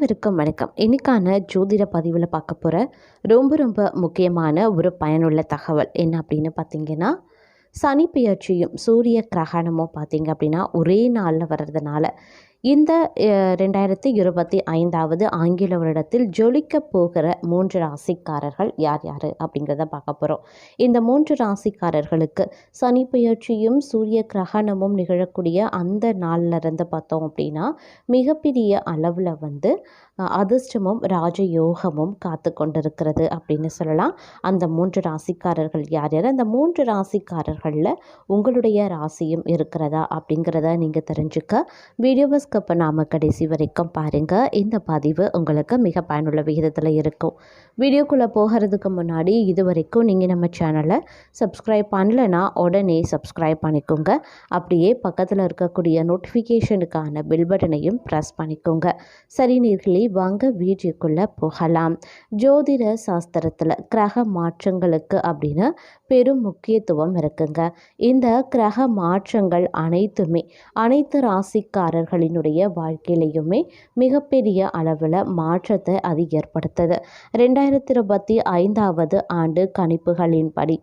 அனைவருக்கும் வணக்கம். இன்னைக்கான ஜோதிட பதிவில் பார்க்க போகிற ரொம்ப ரொம்ப முக்கியமான ஒரு பயனுள்ள தகவல் என்ன அப்படின்னு பார்த்தீங்கன்னா சனி பெயர்ச்சியும் சூரிய கிரகணமும் பார்த்தீங்க அப்படின்னா ஒரே நாளில் வர்றதுனால இந்த ரெண்டாயிரத்தி இருபத்தி ஐந்தாவது ஆங்கில வருடத்தில் ஜொலிக்க போகிற மூன்று ராசிக்காரர்கள் யார் யார் அப்படிங்கிறத பார்க்க போகிறோம் இந்த மூன்று ராசிக்காரர்களுக்கு சனி பெயர்ச்சியும் சூரிய கிரகணமும் நிகழக்கூடிய அந்த நாளில் இருந்து பார்த்தோம் அப்படின்னா மிகப்பெரிய அளவில் வந்து அதிர்ஷ்டமும் ராஜயோகமும் காத்து கொண்டிருக்கிறது அப்படின்னு சொல்லலாம். அந்த மூன்று ராசிக்காரர்கள் யார் யார்? அந்த மூன்று ராசிக்காரர்களில் உங்களுடைய ராசியும் இருக்கிறதா அப்படிங்கிறத நீங்கள் தெரிஞ்சுக்க வீடியோவை ஸ்கிப் நாம கடைசி வரைக்கும் பாருங்கள் இந்த பதிவு உங்களுக்கு மிக பயனுள்ள விகிதத்தில் இருக்கும். வீடியோக்குள்ளே போகிறதுக்கு முன்னாடி இது வரைக்கும் நீங்கள் நம்ம சேனலை சப்ஸ்கிரைப் பண்ணலைன்னா உடனே சப்ஸ்கிரைப் பண்ணிக்கோங்க. அப்படியே பக்கத்தில் இருக்கக்கூடிய நோட்டிஃபிகேஷனுக்கான பில் பட்டனையும் ப்ரெஸ் பண்ணிக்கோங்க. சரி நீர்களே வாங்க வீடியோக்குள்ளே போகலாம். ஜோதிட சாஸ்திரத்தில் கிரக மாற்றங்களுக்கு அப்படின்னு பெரும் முக்கியத்துவம் இருக்குங்க. இந்த கிரக மாற்றங்கள் அனைத்துமே அனைத்து ராசிக்காரர்களினுடைய வாழ்க்கையிலையுமே மிகப்பெரிய அளவில் மாற்றத்தை அது ஏற்படுத்துது. ரெண்டாயிரத்தி இருபத்தி ஐந்தாவது ஆண்டு கணிப்புகளின்படி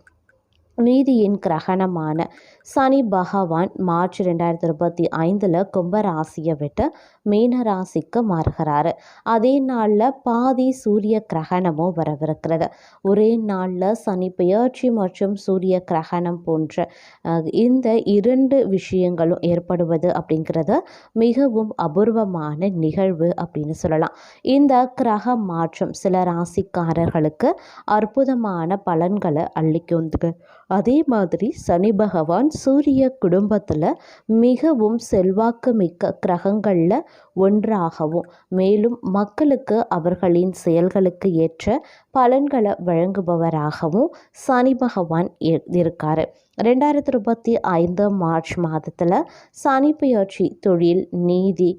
நீதியின் கிரகணமான சனி பகவான் மார்ச் ரெண்டாயிரத்தி இருபத்தி ஐந்தில் கும்பராசியை விட்டு மீன ராசிக்கு மாறுகிறாரு. அதே நாளில் பாதி சூரிய கிரகணமும் வரவிருக்கிறது. ஒரே நாளில் சனி பெயர்ச்சி மற்றும் சூரிய கிரகணம் போன்ற இந்த இரண்டு விஷயங்களும் ஏற்படுவது அப்படிங்கிறது மிகவும் அபூர்வமான நிகழ்வு அப்படின்னு சொல்லலாம். இந்த கிரக மாற்றம் சில ராசிக்காரர்களுக்கு அற்புதமான பலன்களை அள்ளிக்கொண்டு அதே மாதிரி சனி பகவான் சூரிய குடும்பத்தில் மிகவும் செல்வாக்கு மிக்க கிரகங்களில் ஒன்றாகவும் மேலும் மக்களுக்கு அவர்களின் செயல்களுக்கு ஏற்ற பலன்களை வழங்குபவராகவும் சனி பகவான் இருக்கார். ரெண்டாயிரத்தி இருபத்தி ஐந்து மார்ச் மாதத்தில் சனி பெயர்ச்சி தொழில் நீதி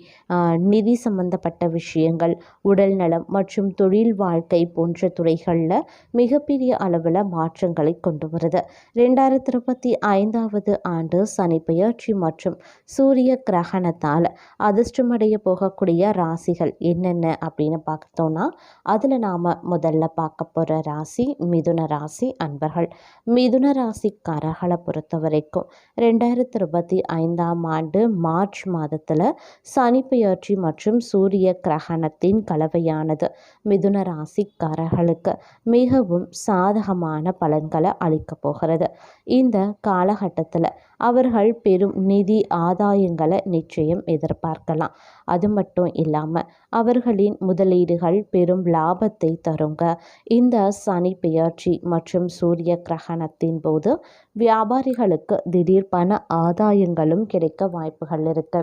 நிதி சம்பந்தப்பட்ட விஷயங்கள் உடல் நலம் மற்றும் தொழில் வாழ்க்கை போன்ற துறைகளில் மிகப்பெரிய அளவில் மாற்றங்களை கொண்டு வருது. ரெண்டாயிரத்தி இருபத்தி ஐந்தாவது ஆண்டு சனி பெயர்ச்சி மற்றும் சூரிய கிரகணத்தால் அதிர்ஷ்டமடைய போகக்கூடிய ராசிகள் என்னென்ன அப்படின்னு பார்த்தோம்னா அதில் நாம் முதல்ல பார்க்க போகிற ராசி மிதுன ராசி அன்பர்கள். மிதுன ராசிக்காரர்களை பொறுத்த வரைக்கும் ரெண்டாயிரத்தி இருபத்தி ஐந்தாம் ஆண்டு மார்ச் மாதத்தில் சனி பெயர்ச்சி மற்றும் சூரிய கிரகணத்தின் கலவையானது மிதுன ராசிக்காரர்களுக்கு மிகவும் சாதகமான பலன்களை அளிக்கப் போகிறது. இந்த காலகட்டத்தில் அவர்கள் பெரும் நிதி ஆதாயங்களை நிச்சயம் எதிர்பார்க்கலாம். அது மட்டும் இல்லாமல் அவர்களின் முதலீடுகள் பெரும் லாபத்தை தருங்க. இந்த சனி பெயர்ச்சி மற்றும் சூரிய கிரகணத்தின் போது வியாபாரிகளுக்கு திடீர் பண ஆதாயங்களும் கிடைக்க வாய்ப்புகள் இருக்கு.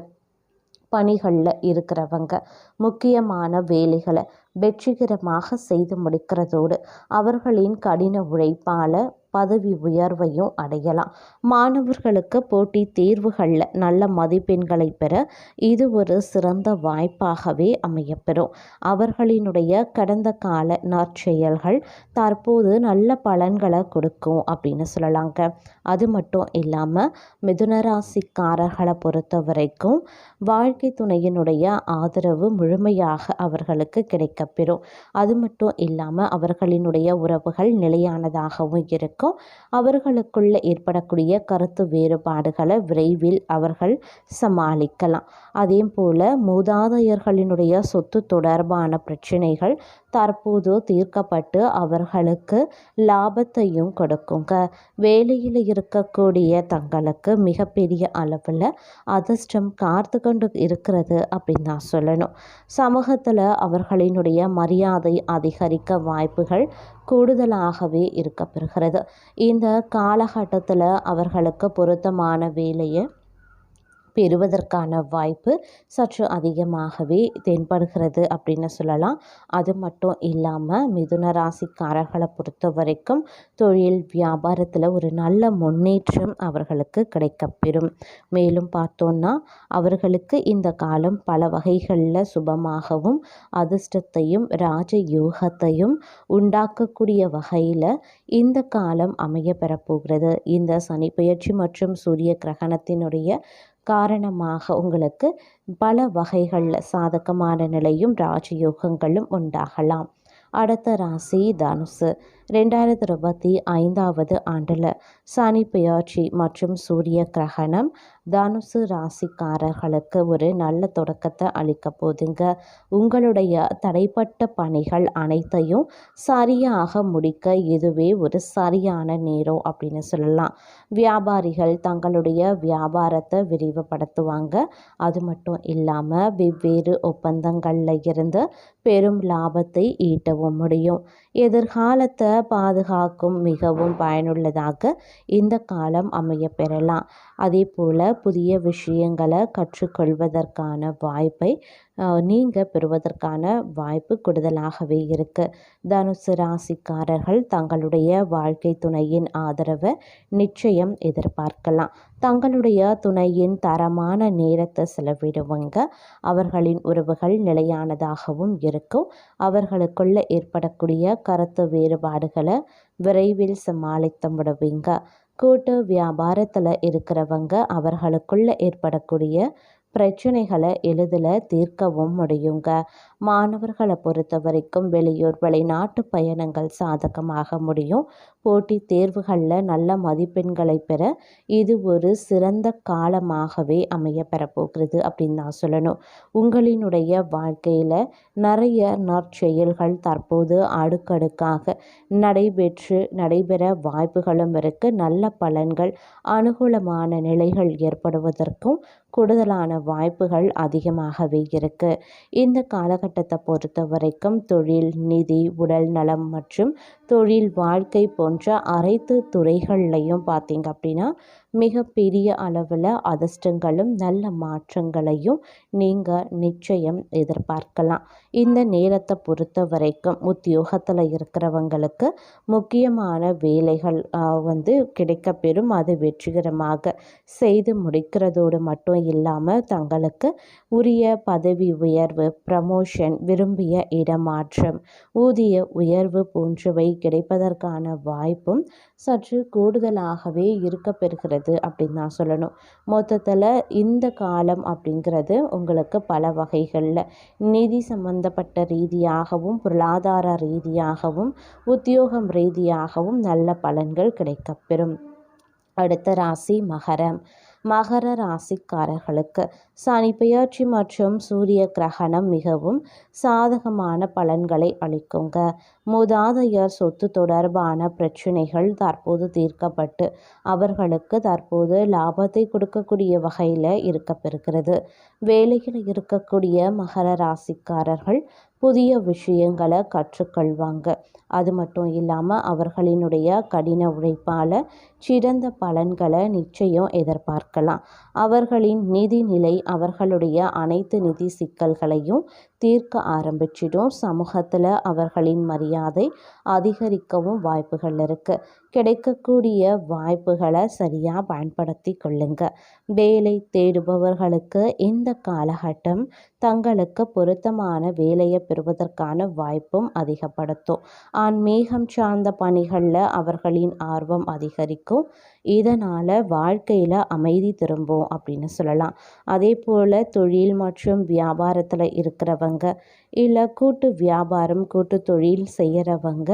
பணிகளில் இருக்கிறவங்க முக்கியமான வேலைகளை வெற்றிகரமாக செய்து முடிக்கிறதோடு அவர்களின் கடின உழைப்பால் பதவி உயர்வையும் அடையலாம். மாணவர்களுக்கு போட்டி தேர்வுகளில் நல்ல மதிப்பெண்களை பெற இது ஒரு சிறந்த வாய்ப்பாகவே அமையப்பெறும். அவர்களினுடைய கடந்த கால நற்செயல்கள் தற்போது நல்ல பலன்களை கொடுக்கும் அப்படின்னு சொல்லலாங்க. அது மட்டும் இல்லாமல் மிதுனராசிக்காரர்களை பொறுத்த வரைக்கும் வாழ்க்கை துணையினுடைய ஆதரவு முழுமையாக அவர்களுக்கு கிடைக்கப்பெறும். அது மட்டும் இல்லாமல் அவர்களினுடைய உறவுகள் நிலையானதாகவும் இருக்கும். அவர்களுக்குள்ள ஏற்படக்கூடிய கருத்து வேறுபாடுகளை விரைவில் அவர்கள் சமாளிக்கலாம். அதே போல் மூதாதையர்களினுடைய சொத்து தொடர்பான பிரச்சனைகள் தற்போது தீர்க்கப்பட்டு அவர்களுக்கு லாபத்தையும் கொடுக்குங்க. வேலையில் இருக்கக்கூடிய தங்களுக்கு மிகப்பெரிய அளவில் அதிர்ஷ்டம் காத்து கொண்டு இருக்கிறது அப்படின்னு தான் சொல்லணும். சமூகத்தில் அவர்களினுடைய மரியாதை அதிகரிக்க வாய்ப்புகள் கூடுதலாகவே இருக்கப்பெறுகிறது. இந்த காலகட்டத்தில் அவர்களுக்கு பொருத்தமான வேலையை பெறுவதற்கான வாய்ப்பு சற்று அதிகமாகவே தென்படுகிறது அப்படின்னு சொல்லலாம். அது மட்டும் இல்லாமல் மிதுன ராசிக்காரர்களை பொறுத்த வரைக்கும் தொழில் வியாபாரத்தில் ஒரு நல்ல முன்னேற்றம் அவர்களுக்கு கிடைக்கப்பெறும். மேலும் பார்த்தோன்னா அவர்களுக்கு இந்த காலம் பல வகைகளில் சுபமாகவும் அதிர்ஷ்டத்தையும் ராஜ யோகத்தையும் உண்டாக்கக்கூடிய வகையில் இந்த காலம் அமைய பெறப்போகிறது. இந்த சனி பெயர்ச்சி மற்றும் சூரிய கிரகணத்தினுடைய காரணமாக உங்களுக்கு பல வகைகளில் சாதகமான நிலையும் ராஜயோகங்களும் உண்டாகலாம். அடுத்த ராசி தனுசு. ரெண்டாயிரத்தி இருபத்தி ஐந்தாவது ஆண்டில் சனி பெயர்ச்சி மற்றும் சூரிய கிரகணம் தனுசு ராசிக்காரர்களுக்கு ஒரு நல்ல தொடக்கத்தை அளிக்க போதுங்க. உங்களுடைய தடைப்பட்ட பணிகள் அனைத்தையும் சரியாக முடிக்க இதுவே ஒரு சரியான நேரம் அப்படின்னு சொல்லலாம். வியாபாரிகள் தங்களுடைய வியாபாரத்தை விரிவுபடுத்துவாங்க. அது மட்டும் இல்லாமல் வெவ்வேறு ஒப்பந்தங்களில் இருந்து பெரும் லாபத்தை ஈட்டவும் முடியும். எதிர்காலத்தை பாதுகாக்கும் மிகவும் பயனுள்ளதாக இந்த காலம் அமைய பெறலாம். அதே போல் புதிய விஷயங்களை கற்றுக்கொள்வதற்கான வாய்ப்பை நீங்கள் பெறுவதற்கான வாய்ப்பு கூடுதலாகவே இருக்குது தனுசு ராசிக்காரர்கள் தங்களுடைய வாழ்க்கை துணையின் ஆதரவை நிச்சயம் எதிர்பார்க்கலாம். தங்களுடைய துணையின் தரமான நேரத்தை செலவிடுவங்க. அவர்களின் உறவுகள் நிலையானதாகவும் இருக்கும். அவர்களுக்குள்ள ஏற்படக்கூடிய கருத்து வேறுபாடுகளை விரைவில் சமாளித்து விடுவீங்க கூட்டு வியாபாரத்தில் இருக்கிறவங்க அவர்களுக்குள்ள ஏற்படக்கூடிய பிரச்சனைகளை எளிதில் தீர்க்கவும் முடியுங்க. மாணவர்களை பொறுத்த வரைக்கும் வெளியூர் வெளிநாட்டு பயணங்கள் சாதகமாக முடியும். போட்டித் தேர்வுகளில் நல்ல மதிப்பெண்களை பெற இது ஒரு சிறந்த காலமாகவே அமைய பெறப்போகிறது அப்படின்னு நான் சொல்லணும். உங்களினுடைய வாழ்க்கையில் நிறைய நற்செயல்கள் தற்போது அடுக்கடுக்காக நடைபெற்று நடைபெற வாய்ப்புகளும் இருக்குது நல்ல பலன்கள் அனுகூலமான நிலைகள் ஏற்படுவதற்கும் கூடுதலான வாய்ப்புகள் அதிகமாகவே இருக்குது இந்த காலகட்டத்தை பொறுத்த வரைக்கும் தொழில் நிதி உடல் நலம் மற்றும் தொழில் வாழ்க்கை போன்ற அனைத்து துறைகள்லையும் பார்த்திங்க அப்படின்னா மிகப்பெரிய அளவில் அதிர்ஷ்டங்களும் நல்ல மாற்றங்களையும் நீங்கள் நிச்சயம் எதிர்பார்க்கலாம். இந்த நேரத்தை பொறுத்த வரைக்கும் உத்தியோகத்தில் இருக்கிறவங்களுக்கு முக்கியமான வேலைகள் வந்து கிடைக்கப்பெறும். அது வெற்றிகரமாக செய்து முடிக்கிறதோடு மட்டும் இல்லாமல் தங்களுக்கு உரிய பதவி உயர்வு ப்ரமோஷன் விரும்பிய இடமாற்றம் ஊதிய உயர்வு போன்றவை கிடைப்பதற்கான வாய்ப்பும் சற்று கூடுதலாகவே இருக்கப்பெறுகிறது அப்படின்னு தான் சொல்லணும். மொத்தத்தில் இந்த காலம் அப்படிங்கிறது உங்களுக்கு பல வகைகளில் நிதி சம்பந்தப்பட்ட ரீதியாகவும் பொருளாதார ரீதியாகவும் உத்தியோகம் ரீதியாகவும் நல்ல பலன்கள் கிடைக்கப்பெறும். அடுத்த ராசி மகரம். மகர ராசிக்காரர்களுக்கு சனி பெயர்ச்சி மற்றும் சூரிய கிரகணம் மிகவும் சாதகமான பலன்களை அளிக்குங்க. மூதாதையர் சொத்து தொடர்பான பிரச்சனைகள் தற்போது தீர்க்கப்பட்டு அவர்களுக்கு தற்போது லாபத்தை கொடுக்கக்கூடிய வகையில் இருக்கப்பெறுகிறது. வேலையில் இருக்கக்கூடிய மகர ராசிக்காரர்கள் புதிய விஷயங்களை கற்றுக்கொள்வாங்க. அது மட்டும் இல்லாமல் அவர்களினுடைய கடின உழைப்பால் சிறந்த பலன்களை நிச்சயம் எதிர்பார்க்கலாம். அவர்களின் நிதி நிலை அவர்களுடைய அனைத்து நிதி சிக்கல்களையும் தீர்க்க ஆரம்பிச்சிடும். சமூகத்தில் அவர்களின் மரியாதை அதிகரிக்கவும் வாய்ப்புகள் இருக்குது கிடைக்கக்கூடிய வாய்ப்புகளை சரியாக பயன்படுத்தி கொள்ளுங்க. வேலை தேடுபவர்களுக்கு இந்த காலகட்டம் தங்களுக்கு பொருத்தமான வேலையை பெறுவதற்கான வாய்ப்பும் அதிகப்படுத்தும். ஆன்மீகம் சார்ந்த பணிகளில் அவர்களின் ஆர்வம் அதிகரிக்கும். இதனால் வாழ்க்கையில் அமைதி திரும்பும் அப்படின்னு சொல்லலாம். அதே போல் தொழில் மற்றும் வியாபாரத்தில் இருக்கிறவங்க இல்லை கூட்டு வியாபாரம் கூட்டு தொழில் செய்கிறவங்க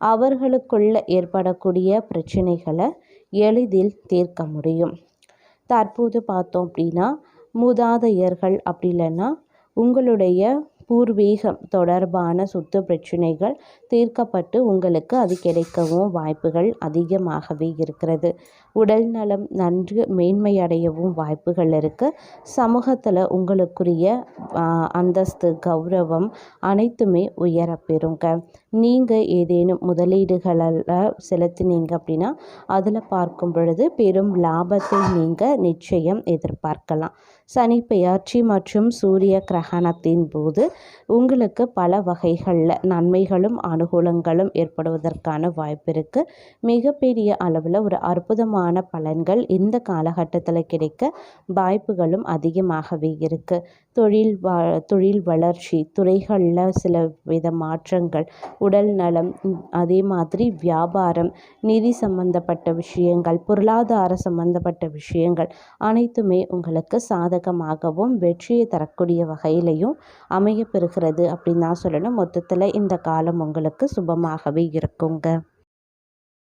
அவர்களுக்குள்ள ஏற்படக்கூடிய பிரச்சனைகளை எளிதில் தீர்க்க முடியும். தற்போது பார்த்தோம் அப்படின்னா மூதாதையர்கள் அப்படி இல்லைன்னா உங்களுடைய பூர்வீகம் தொடர்பான சொத்து பிரச்சனைகள் தீர்க்கப்பட்டு உங்களுக்கு அது கிடைக்கவும் வாய்ப்புகள் அதிகமாகவே இருக்கிறது. உடல் நலம் நன்கு மேன்மையடையவும் வாய்ப்புகள் இருக்குது சமூகத்தில் உங்களுக்குரிய அந்தஸ்து கௌரவம் அனைத்துமே உயரப்பெறுங்க. நீங்கள் ஏதேனும் முதலீடுகளில் செலுத்தினீங்க அப்படின்னா அதில் பார்க்கும் பொழுது பெரும் லாபத்தை நீங்கள் நிச்சயம் எதிர்பார்க்கலாம். சனி பெயர்ச்சி மற்றும் சூரிய கிரகணத்தின் போது உங்களுக்கு பல வகைகளில் நன்மைகளும் அனுகூலங்களும் ஏற்படுவதற்கான வாய்ப்பு இருக்குது மிகப்பெரிய அளவில் ஒரு அற்புதமான பலன்கள் இந்த காலகட்டத்தில் கிடைக்க வாய்ப்புகளும் அதிகமாகவே இருக்குது தொழில் வ தொழில் வளர்ச்சி துறைகளில் சில வித மாற்றங்கள் உடல் நலம் அதே மாதிரி வியாபாரம் நிதி சம்பந்தப்பட்ட விஷயங்கள் பொருளாதார சம்பந்தப்பட்ட விஷயங்கள் அனைத்துமே உங்களுக்கு சாதகமாகவும் வெற்றியை தரக்கூடிய வகையிலையும் அமையப்பெறுகிறது அப்படின்னு தான் சொல்லணும். மொத்தத்தில் இந்த காலம் உங்களுக்கு சுபமாகவே இருக்குங்க.